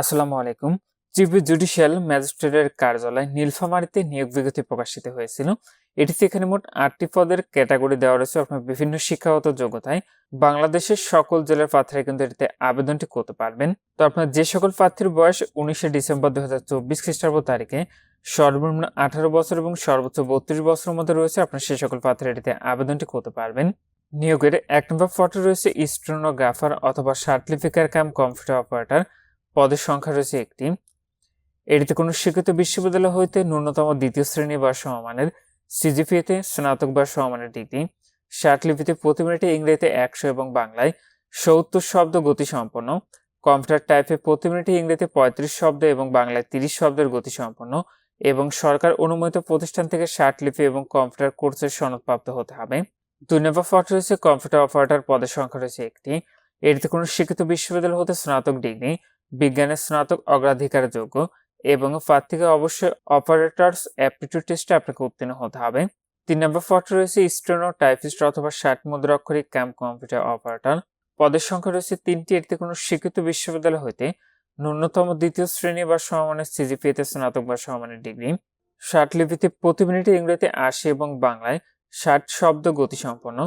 আসসালামু আলাইকুম। Chief judicial ম্যাজিস্ট্রেটের কার্যালয় নীলফামারীতে নিয়োগ বিজ্ঞপ্তি প্রকাশিত হয়েছিল। এটিতে এখানে মোট আটটি পদের ক্যাটাগরি দেওয়া রয়েছে আপনার বিভিন্ন শিক্ষাগত যোগ্যতায়। বাংলাদেশের সকল জেলার প্রার্থীরা কিন্তু এটিতে আবেদনটি করতে পারবেন। তো আপনার যে সকল প্রার্থীর বয়স উনিশে ডিসেম্বর দুই হাজার চব্বিশ খ্রিস্টাব্দ তারিখে, সর্বনিম্ন আঠারো বছর এবং সর্বোচ্চ বত্রিশ বছরের মধ্যে রয়েছে, আপনার সে সকল প্রার্থীরা এটিতে আবেদনটি করতে পারবেন। নিয়োগের এক নম্বর ফটো রয়েছে স্টেনোগ্রাফার অথবা সার্টিফিকার কাম কম্পিউটার অপারেটর। পদের সংখ্যা রয়েছে একটি। এটিতে কোনো স্বীকৃত বিশ্ববিদ্যালয় হইতে ন্যূনতম দ্বিতীয় শ্রেণি বা সমমানের সিজিপিএতে স্নাতক বা সমমানের ডিগ্রি। লিপিতে প্রতি মিনিটে ইংরেজিতে একশো এবং বাংলায় সত্তর শব্দ গতি সম্পন্ন কম্পিউটার টাইপে প্রতি মিনিটে ইংরেজিতে পঁয়ত্রিশ শব্দ এবং বাংলায় তিরিশ শব্দের গতি সম্পন্ন এবং সরকার অনুমোদিত প্রতিষ্ঠান থেকে লিপি এবং কম্পিউটার কোর্সের সনদপ্রাপ্ত হতে হবে। দুই নম্বর ফটো রয়েছে কম্পিউটার অপারেটর পদের সংখ্যা রয়েছে একটি। এটিতে কোনো শিক্ষিত বিশ্ববিদ্যালয় হতে স্নাতক ডিগ্রি। বিজ্ঞানের স্নাতক অগ্রাধিকার যোগ্য এবং প্রার্থীকে অবশ্যই অপারেটরস অ্যাপটিটিউড টেস্টে আপনাকে উত্তীর্ণ হতে হবে। তিন নম্বর ফটো রয়েছে স্টেনো টাইপিস্ট অথবা ষাট মুদ্রাক্ষরিক ক্যাম্প কম্পিউটার অপারেটর। পদের সংখ্যা রয়েছে তিনটি, এটিতে কোনো স্বীকৃত বিশ্ববিদ্যালয় হইতে ন্যূনতম দ্বিতীয় শ্রেণি বা সমমানের সিজিপিএতে স্নাতক বা সমমানের ডিগ্রি। ষাট লিপিতে প্রতি মিনিটে ইংরেজিতে আশি এবং বাংলায় ষাট শব্দ গতিসম্পন্ন।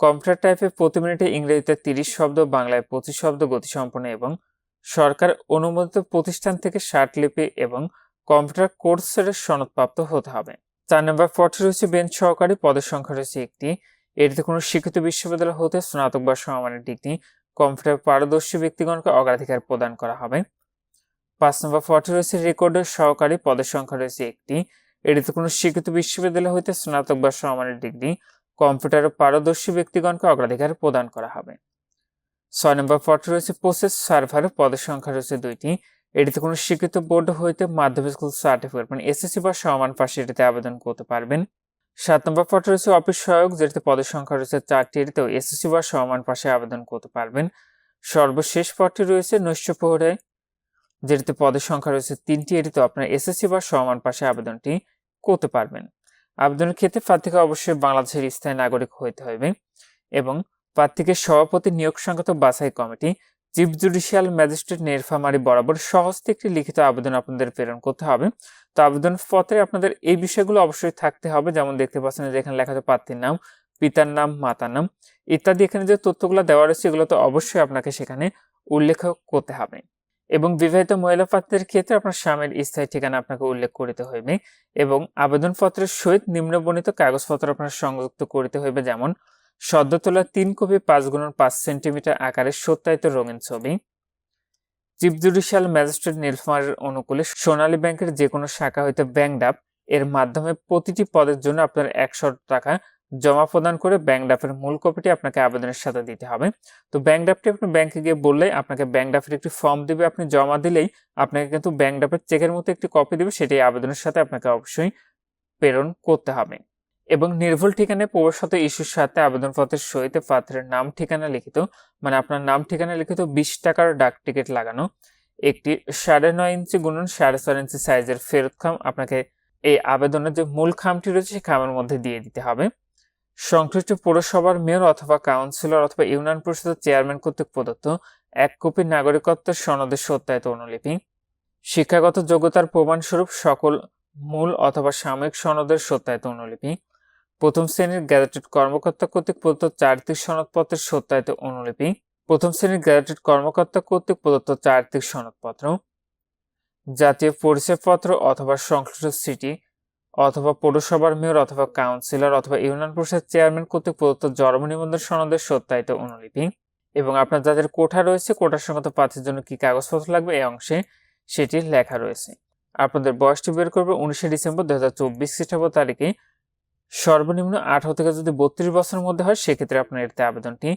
কম্পিউটার টাইপে প্রতি মিনিটে ইংরেজিতে তিরিশ শব্দ, বাংলায় পঁচিশ শব্দ গতিসম্পন্ন এবং সরকার অনুমোদিত প্রতিষ্ঠান থেকে লিপি এবং কম্পিউটার কোর্সের সনদপ্রাপ্ত হতে হবে। চার নম্বর পথে রয়েছে বেঞ্চ সহকারী, পদের সংখ্যা রয়েছে একটি। এটিতে কোনো শিক্ষিত বিশ্ববিদ্যালয় হতে স্নাতক বা সমমানের ডিগ্রি, কম্পিউটার পারদর্শী ব্যক্তিগণকে অগ্রাধিকার প্রদান করা হবে। পাঁচ নম্বর পথে রয়েছে রেকর্ডের সহকারী, পদের সংখ্যা রয়েছে একটি। এটিতে কোনো শিক্ষিত বিশ্ববিদ্যালয় হতে স্নাতক বা সমমানের ডিগ্রি, কম্পিউটার পারদর্শী ব্যক্তিগণকে অগ্রাধিকার প্রদান করা হবে। ছয় নম্বর পদে রয়েছে প্রসেস সার্ভার পদের সংখ্যা রয়েছে দুইটি। এটিতে কোনো স্বীকৃত বোর্ড হইতে মাধ্যমিক স্কুল সার্টিফিকেট মানে এসএসসি বা সমান পাশে এটিতে আবেদন করতে পারবেন। সাত নম্বর পদে রয়েছে অফিস সহায়ক, যেটিতে পদের সংখ্যা রয়েছে চারটি, এটিতেও এসএসসি বা সমান পাশে আবেদন করতে পারবেন। সর্বশেষ পদটি রয়েছে নৈশ প্রহরে যেটিতে পদের সংখ্যা রয়েছে তিনটি এটিতে আপনার এসএসসি বা সমান পাশে আবেদনটি করতে পারবেন। আবেদনের ক্ষেত্রে প্রার্থীকে অবশ্যই বাংলাদেশের স্থায়ী নাগরিক হইতে হবে এবং প্রার্থীকে সভাপতি নিয়োগ সংক্রান্ত বাছাই committee, chief judicial magistrate Nilphamari বরাবর সহজে একটি লিখিত আবেদন আপনাদের প্রেরণ করতে হবে। তো আবেদন পত্রে আপনাদের এই বিষয়গুলো অবশ্যই থাকতে হবে। যেমন দেখতে পাচ্ছেন যে এখানে লেখা আছে প্রার্থীর নাম, পিতার নাম, মাতার নাম ইত্যাদি এখানে যে তথ্যগুলো দেওয়া রয়েছে এগুলো তো অবশ্যই আপনাকে সেখানে উল্লেখ করতে হবে। এবং বিবাহিত মহিলা প্রার্থীদের ক্ষেত্রে আপনার স্বামীর স্থায়ী ঠিকানা আপনাকে উল্লেখ করিতে হইবে এবং আবেদনপত্রের সহিত নিম্নবর্ণিত কাগজপত্র আপনার সংযুক্ত করিতে হইবে। যেমন সদ্য তোলা তিন কপি পাঁচ গুণন পাঁচ সেন্টিমিটার আকারের সত্যায়িত রঙিন ছবি। চিফ জুডিশিয়াল ম্যাজিস্ট্রেট নীলফামারের অনুকূলে সোনালী ব্যাংকের যে কোনো শাখা হইতে ব্যাংক ডাপ এর মাধ্যমে প্রতিটি পদের জন্য আপনার একশো টাকা জমা প্রদান করে ব্যাংক ডাপের মূল কপিটি আপনাকে আবেদনের সাথে দিতে হবে। তো ব্যাংক ডাপটি আপনি ব্যাংকে গিয়ে বললেই আপনাকে ব্যাংক ডাপের একটি ফর্ম দিবে, আপনি জমা দিলেই আপনাকে কিন্তু ব্যাংক ডাপের চেকের মতো একটি কপি দিবে সেটি আবেদনের সাথে আপনাকে অবশ্যই প্রেরণ করতে হবে। এবং নির্ভুল ঠিকানায় প্রবেশত ইস্যুর সাথে আবেদনপত্রের সহিত পাত্রের নাম, ঠিকানা লিখিত মানে আপনার নাম, ঠিকানা লিখিত বিশ টাকার ডাক টিকিট লাগানো। একটি সাড়ে নয় ইঞ্চি গুণন সাড়ে চার ইঞ্চি সাইজের ফেরত খাম। আপনাকে এই আবেদনের যে মূল খামটি রয়েছে সেই খামের মধ্যে দিয়ে দিতে হবে। সংশ্লিষ্ট পৌরসভার মেয়র অথবা কাউন্সিলর অথবা ইউনিয়ন পরিষদের চেয়ারম্যান কর্তৃক প্রদত্ত এক কপি নাগরিকত্বের সনদের সত্যায়িত অনুলিপি। শিক্ষাগত যোগ্যতার প্রমাণস্বরূপ সকল মূল অথবা সাময়িক সনদের সত্যায়িত অনুলিপি। প্রথম শ্রেণির গ্যাজেটেড কর্মকর্তা কর্তৃক প্রদত্ত চারিত্রিক সনদপত্রের সত্যায়িত অনুলিপি। প্রথম শ্রেণির গ্যাজেটেড কর্মকর্তা কর্তৃক প্রদত্ত চারিত্রিক সনদপত্র। জাতীয় পরিচয়পত্র অথবা সংশ্লিষ্ট সিটি অথবা পৌরসভার মেয়র অথবা কাউন্সিলর অথবা ইউনিয়ন পরিষদ চেয়ারম্যান কর্তৃক প্রদত্ত জন্ম নিবন্ধন সনদের সত্যায়িত অনুলিপি। এবং আপনার যাদের কোঠা রয়েছে, কোঠার সংক্রান্ত প্রার্থীর জন্য কি কাগজপত্র লাগবে এই অংশে সেটি লেখা রয়েছে। আপনাদের বয়সটি বের করবে উনিশে ডিসেম্বর দু হাজার চব্বিশ খ্রিস্টাব্দ তারিখে। সর্বনিম্ন আঠারো থেকে যদি বত্রিশ বছরের মধ্যে হয়, সেক্ষেত্রে আপনার এতে আবেদনটি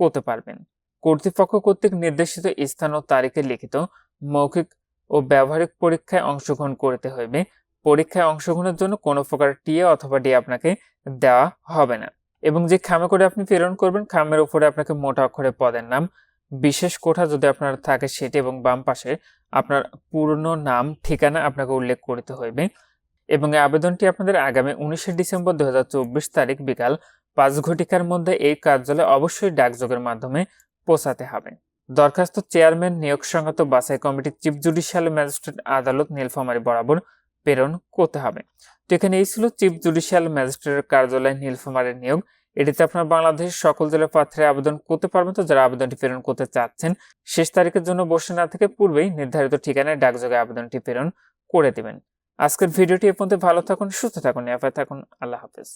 করতে পারবেন। কর্তৃপক্ষ কর্তৃক নির্দেশিত স্থান ও তারিখে লিখিত মৌখিক ও ব্যবহারিক পরীক্ষায় অংশগ্রহণ করতে হইবে। পরীক্ষায় অংশগ্রহণের জন্য কোনো প্রকার টিএ অথবা ডি আপনাকে দেওয়া হবে না। এবং যে খামে করে আপনি প্রেরণ করবেন, খামের উপরে আপনাকে মোটা অক্ষরে পদের নাম, বিশেষ কোঠা যদি আপনার থাকে সেটি এবং বাম পাশে আপনার পুরনো নাম, ঠিকানা আপনাকে উল্লেখ করতে হইবে। এবং এই আবেদনটি আপনাদের আগামী উনিশে ডিসেম্বর দুই হাজার চব্বিশ তারিখ বিকাল পাঁচ ঘটিকার মধ্যে এই কার্যালয়ে অবশ্যই ডাকযোগের মাধ্যমে পৌঁছাতে হবে। দরখাস্ত চেয়ারম্যান, নিয়োগ সংক্রান্ত বাছাই কমিটি চিফ জুডিশিয়াল ম্যাজিস্ট্রেট আদালত নীলফামারী বরাবর প্রেরণ করতে হবে। তো এখানে এই ছিল চিফ জুডিশিয়াল ম্যাজিস্ট্রেটের কার্যালয় নীলফামারীর নিয়োগ। এটিতে আপনার বাংলাদেশের সকল জেলার প্রার্থীরা আবেদন করতে পারবেন। তো যারা আবেদনটি প্রেরণ করতে চাচ্ছেন, শেষ তারিখের জন্য বসে না থেকে পূর্বেই নির্ধারিত ঠিকানায় ডাকযোগে আবেদনটি প্রেরণ করে দিবেন। আজকের ভিডিওটি এর মধ্যে ভালো থাকুন সুস্থ থাকুন এফআই থাকুন। আল্লাহ হাফেজ।